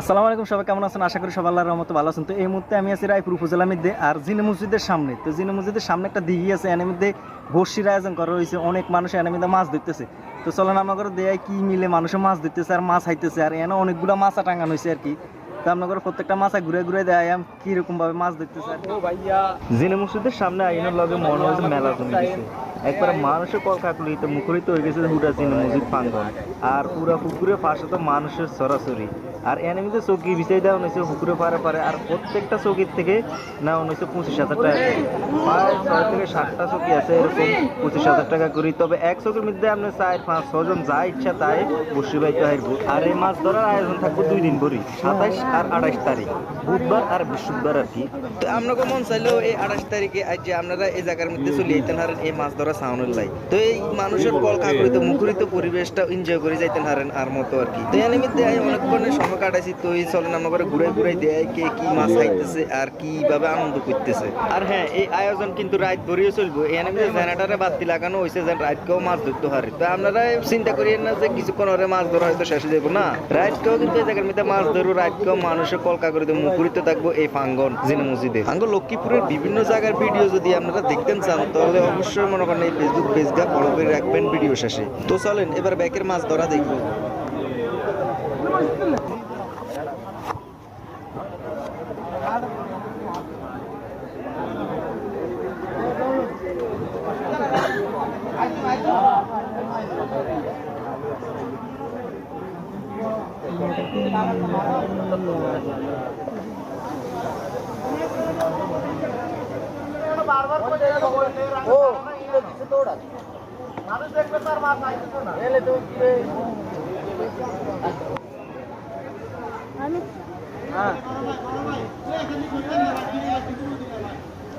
আসসালামু আলাইকুম, সবাই কেমন আছেন? আশা করি সবাই আল্লাহর রহমতে ভালো আছেন। তো এই মুহূর্তে আমি আছি রায়পুর উপজেলা মধ্যে আর জিনে মসজিদের সামনে। তো জিনে মসজিদের সামনে একটা দিঘি আছে এর মধ্যে বর্ষির আয়োজন করা হয়েছে। অনেক মানুষ এর মধ্যে মাছ ধরতেছে। তো চলেন আমার দেয় কি মিলে মানুষে মাছ ধরতেছে আর মাছ হাইতেছে আর এনে অনেকগুলো মাছা টাঙানো হয়েছে আর কি। তো আপনার প্রত্যেকটা মাছা ঘুরে ঘুরে দেয় আম কীরকম ভাবে মাছ ধরতেছে আর জিনে মসজিদের সামনে আইনের লগে মনে হয়েছে মেলা জমে গেছে। একবার মানুষের কল কাকুলিতে মুখরিত হয়ে গেছে হুডা জিনে মসজিদ প্রাঙ্গন আর পুরা পুকুরের পাশে তো মানুষের সরাসরি। আর এনিমিতে চৌকি বিছাই দেওয়া হয়েছে পুকুরে পারে পারে আর প্রত্যেকটা চৌকির থেকে নেওয়া হয়েছে পঁচিশ হাজার টাকা। প্রায় ছয় থেকে সাতটা চৌকি আছে, এরকম পঁচিশ হাজার টাকা করি তবে এক চৌকির মধ্যে আপনি চার পাঁচ ছজন যা ইচ্ছা তাই বসে বাইতে হারব আর এই মাছ ধরার আয়োজন থাকব দুই দিন ভরি সাতাইশ আর আঠাইশ তারিখ বুধবার আর বৃহস্পতিবার আর কি তো আপনাকে মন চাইলেও এই আঠাশ তারিখে আজ যে আপনারা এই জায়গার মধ্যে চলে যেতেন হারেন, এই মাছ ধরা সাউনের লাই। তো এই মানুষের কল কাকরিত মুখরিত পরিবেশটা এনজয় করে যাইতেন হারেন আর মতো আর কি। তো এর নিমিত্তে আমি অনেকক্ষণে সময় কাটাইছি তো এই চলেন আমরা করে ঘুরে ঘুরে দেয় কে কি মাছ খাইতেছে আর কীভাবে আনন্দ করতেছে। আর হ্যাঁ এই আয়োজন কিন্তু রাত ভরিয়ে চলবো। এই এনে জেনারেটারে বাতি লাগানো হয়েছে যে রাতকেও মাছ ধরতে পারে তো আপনারা চিন্তা করিয়েন না যে কিছুক্ষণ ওরে মাছ ধরা হয়তো শেষ যাব না রাতকেও কিন্তু এই জায়গার মধ্যে মাছ ধরবো রাতকেও মানুষের কলকা করে মুখরিত থাকব এই ফাঙ্গন জিনে মসজিদে। আঙ্গ লক্ষ্মীপুরের বিভিন্ন জায়গার ভিডিও যদি আপনারা দেখতেন চান তাহলে অবশ্যই মনে করেন এই ফেসবুক পেজটা ফলো করে রাখবেন ভিডিও শেষে। তো চলেন এবার ব্যাকের মাছ ধরা দেখব। মানুষ দেখবে তার মাছ আইতেছ না এলে হ্যাঁ।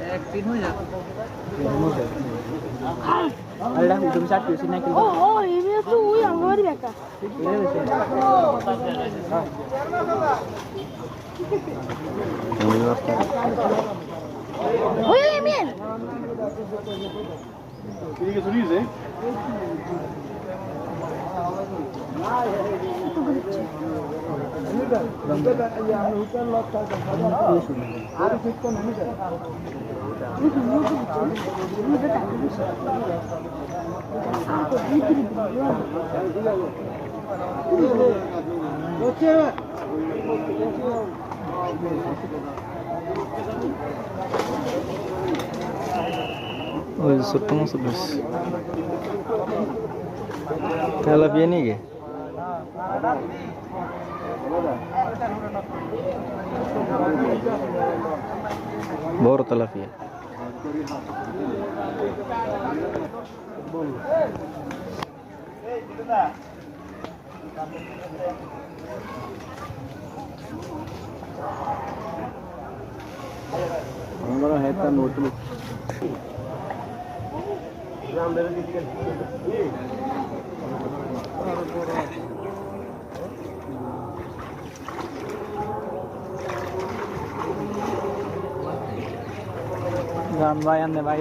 एक पिन हो जा पिन हो जा ಅಲ್ಲ ಹುಡುಗ ಸಾಟ್ ಟ್ಯೂಷನ್ ಹಾಕಿ ಓ ಓ ಇವೆಷ್ಟು ಹೂ ಹಂಗ ಓದಿಬೇಕ ಓಯ್ ಎಮಿಲ್ ಈಗ ಸುರೀಸ್ ওই যে ছোট্ট মাছ বেশ তেলাপিয়া গে? বড় তেলাপিয়া আমরা হেতা নোটুল গান ভাই আনলে ভাই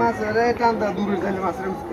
মাছ টানটা দূরে যাইলে মাছের মোবাইল